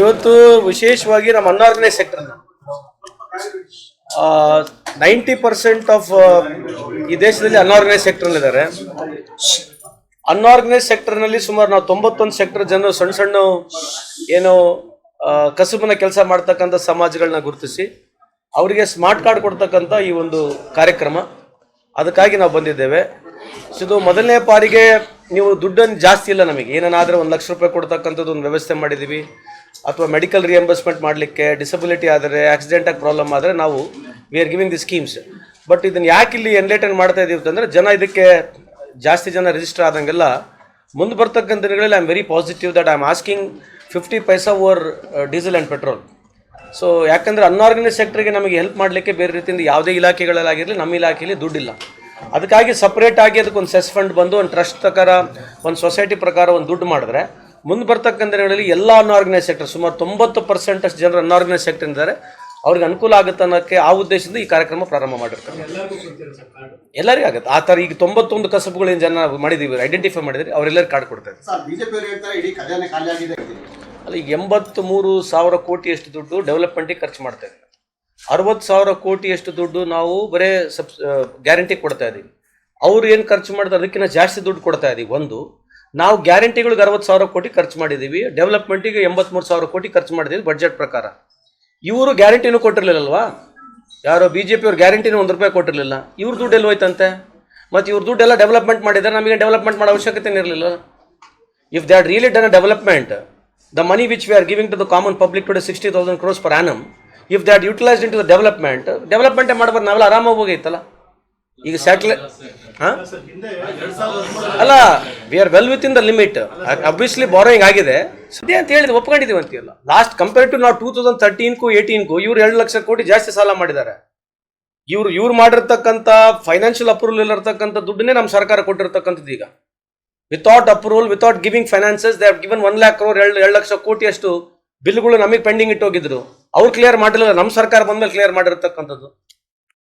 ಇವತ್ತು ವಿಶೇಷವಾಗಿ ನಮ್ಮ unorganised sector ninety percent of ಈ ದೇಶದಲ್ಲಿ ಅನ್ಆರ್ಗನೈಸ್ ಸೆಕ್ಟರ್ ಇದ್ದಾರೆ. ಅನ್ಆರ್ಗನೈಸ್ ಸೆಕ್ಟರ್ನಲ್ಲಿ ಸುಮಾರು ನಾವು ತೊಂಬತ್ತೊಂದು ಸೆಕ್ಟರ್ ಜನರು ಸಣ್ಣ ಸಣ್ಣ ಏನು ಕಸುಬನ ಕೆಲಸ ಮಾಡ್ತಕ್ಕಂಥ ಸಮಾಜಗಳನ್ನ ಗುರುತಿಸಿ, ಅವರಿಗೆ ಸ್ಮಾರ್ಟ್ ಕಾರ್ಡ್ ಕೊಡ್ತಕ್ಕಂಥ ಈ ಒಂದು ಕಾರ್ಯಕ್ರಮ. ಅದಕ್ಕಾಗಿ ನಾವು ಬಂದಿದ್ದೇವೆ. ಇದು ಮೊದಲನೇ ಬಾರಿಗೆ ನೀವು ದುಡ್ಡನ್ನು ಜಾಸ್ತಿ ಇಲ್ಲ ನಮಗೆ. ಏನಾದರೂ ಒಂದು ಲಕ್ಷ ರೂಪಾಯಿ ಕೊಡ್ತಕ್ಕಂಥದ್ದು ಒಂದು ವ್ಯವಸ್ಥೆ ಮಾಡಿದ್ದೀವಿ. ಅಥವಾ ಮೆಡಿಕಲ್ ರಿಯಂಬರ್ಸ್ಮೆಂಟ್ ಮಾಡಲಿಕ್ಕೆ ಡಿಸಬಿಲಿಟಿ ಆದರೆ ಆಕ್ಸಿಡೆಂಟಾಗಿ ಪ್ರಾಬ್ಲಮ್ ಆದರೆ ನಾವು we are giving the schemes but ಇದನ್ನು ಯಾಕೆ ಇಲ್ಲಿ ಎನ್ಲೈಟನ್ ಮಾಡ್ತಾ ಇದ್ದೀವಿ ಅಂತಂದರೆ ಜನ ಇದಕ್ಕೆ ಜಾಸ್ತಿ ಜನ ರಿಜಿಸ್ಟರ್ ಆದಂಗೆಲ್ಲ ಮುಂದೆ ಬರ್ತಕ್ಕಂಥ ದಿನಗಳಲ್ಲಿ I am very positive that I am asking fifty paisa over diesel and petrol so ಯಾಕಂದರೆ ಅನ್ಆರ್ಗನೈಸ್ ಸೆಕ್ಟರ್ಗೆ ನಮಗೆ ಹೆಲ್ಪ್ ಮಾಡಲಿಕ್ಕೆ ಬೇರೆ ರೀತಿಯಿಂದ ಯಾವುದೇ ಇಲಾಖೆಗಳಲ್ಲಾಗಿರಲಿ ನಮ್ಮ ಇಲಾಖೆಯಲ್ಲಿ ದುಡ್ಡಿಲ್ಲ. ಅದಕ್ಕಾಗಿ ಸಪ್ರೇಟಾಗಿ ಅದಕ್ಕೊಂದು ಸೆಸ್ ಫಂಡ್ ಬಂದು ಒಂದು ಟ್ರಸ್ಟ್ ಪ್ರಕಾರ, ಒಂದು ಸೊಸೈಟಿ ಪ್ರಕಾರ ಒಂದು ದುಡ್ಡು ಮಾಡಿದ್ರೆ ಮುಂದೆ ಬರ್ತಕ್ಕಂಥ ದಿನಗಳಲ್ಲಿ ಎಲ್ಲ ಅನ್ಆರ್ಗನೈಸ್ ಸೆಕ್ಟರ್ ಸುಮಾರು ತೊಂಬತ್ತು ಪರ್ಸೆಂಟ್ ಅಷ್ಟು ಜನರು ಅನ್ಆರ್ಗನೈಸ್ ಸೆಕ್ಟರ್ ಇದ್ದಾರೆ ಅವ್ರಿಗೆ ಅನುಕೂಲ ಆಗುತ್ತೆ ಅನ್ನೋಕ್ಕೆ ಆ ಉದ್ದೇಶದಿಂದ ಈ ಕಾರ್ಯಕ್ರಮ ಪ್ರಾರಂಭ ಮಾಡಿರ್ತಾರೆ. ಎಲ್ಲರಿಗೂ ಆಗುತ್ತೆ. ಆ ಥರ ಈಗ ತೊಂಬತ್ತೊಂದು ಕಸಬುಗಳೇನು ಏನು ಜನ ಮಾಡಿದ್ದೀವಿ ಐಡೆಂಟಿಫೈ ಮಾಡಿದರೆ ಅವರೆಲ್ಲರೂ ಕಾರ್ಡ್ ಕೊಡ್ತಾರೆ. ಅಲ್ಲ ಈಗ ಎಂಬತ್ತು ಮೂರು ಸಾವಿರ ಕೋಟಿಯಷ್ಟು ದುಡ್ಡು ಡೆವಲಪ್ಮೆಂಟಿಗೆ ಖರ್ಚು ಮಾಡ್ತಾ ಇದ್ದೀವಿ ಅರವತ್ತು ಸಾವಿರ ಕೋಟಿಯಷ್ಟು ದುಡ್ಡು ನಾವು ಬರೇ ಸಬ್ಸ್ ಗ್ಯಾರಂಟಿ ಕೊಡ್ತಾ ಇದ್ದೀವಿ ಅವ್ರು ಏನು ಖರ್ಚು ಮಾಡ್ತಾರೆ ಅದಕ್ಕಿಂತ ಜಾಸ್ತಿ ದುಡ್ಡು ಕೊಡ್ತಾ ಇದ್ದೀವಿ ಒಂದು ನಾವು ಗ್ಯಾರಂಟಿಗಳಿಗೆ ಅರವತ್ತು ಸಾವಿರ ಕೋಟಿ ಖರ್ಚು ಮಾಡಿದ್ದೀವಿ ಡೆವಲಪ್ಮೆಂಟಿಗೆ ಎಂಬತ್ಮೂರು ಸಾವಿರ ಕೋಟಿ ಖರ್ಚು ಮಾಡಿದ್ದೀವಿ ಬಜೆಟ್ ಪ್ರಕಾರ. ಇವರು ಗ್ಯಾರಂಟಿನೂ ಕೊಟ್ಟಿರಲಿಲ್ಲಲ್ವಾ? ಯಾರೋ ಬಿ ಜೆ ಪಿಯವ್ರು ಗ್ಯಾರಂಟಿನೂ ಒಂದು ರೂಪಾಯಿ ಕೊಟ್ಟಿರಲಿಲ್ಲ. ಇವ್ರ ದುಡ್ಡು ಎಲ್ಲಿ ಹೋಯ್ತಂತೆ? ಮತ್ತು ಇವ್ರ ದುಡ್ಡೆಲ್ಲ ಡೆವಲಪ್ಮೆಂಟ್ ಮಾಡಿದ್ದಾರೆ ನಮಗೆ ಡೆವಲಪ್ಮೆಂಟ್ ಮಾಡೋ ಅವಶ್ಯಕತೆ ಇರಲಿಲ್ಲ? If they are really done a development the money which we are giving to the common public common public today, 60,000 crores per if they are utilised into the development ಡೆವಲಪ್ಮೆಂಟೇ ಮಾಡ್ಬಾರ್ದು ನಾವೆಲ್ಲ ಆರಾಮಾಗಿ ಹೋಗೈತಲ್ಲ? ಈಗ ಸ್ಯಾಟಲೈಟ್ ಹಾಂ? ಅಲ್ಲ we are well within the limit obviously borrowing ಆಗಿದೆ. ಸದ್ಯ ಅಂತ ಹೇಳಿದ್ರೆ ಒಪ್ಕೊಂಡಿದ್ದೀವಿ ಅಂತೀವಲ್ಲ ಲಾಸ್ಟ್ ಕಂಪೇರ್ ಟು ನಾವು ಟೂ ತೌಸಂಡ್ ತರ್ಟೀನ್ಕು ಏಯ್ಟೀನ್ಕು ಇವ್ರು ಎರಡು ಲಕ್ಷ ಕೋಟಿ ಜಾಸ್ತಿ ಸಾಲ ಮಾಡಿದ್ದಾರೆ. ಇವ್ರು ಇವ್ರು ಮಾಡಿರ್ತಕ್ಕಂಥ ಫೈನಾನ್ಷಿಯಲ್ ಅಪ್ರೂವಲ್ ಇರತಕ್ಕಂಥ ದುಡ್ಡನ್ನೇ ನಮ್ಮ ಸರ್ಕಾರ ಕೊಟ್ಟಿರ್ತಕ್ಕಂಥದ್ದು ಈಗ. Without approval without giving finances they given one lakh crore ಎರಡು ಎರಡು ಲಕ್ಷ ಕೋಟಿಯಷ್ಟು ಬಿಲ್ಗಳು ನಮಗೆ ಪೆಂಡಿಂಗ್ ಇಟ್ಟೋಗಿದ್ರು ಅವ್ರು ಕ್ಲಿಯರ್ ಮಾಡಿಲ್ಲ ನಮ್ಮ ಸರ್ಕಾರ ಬಂದ್ಮೇಲೆ ಕ್ಲಿಯರ್ ಮಾಡಿರ್ತಕ್ಕಂಥದ್ದು.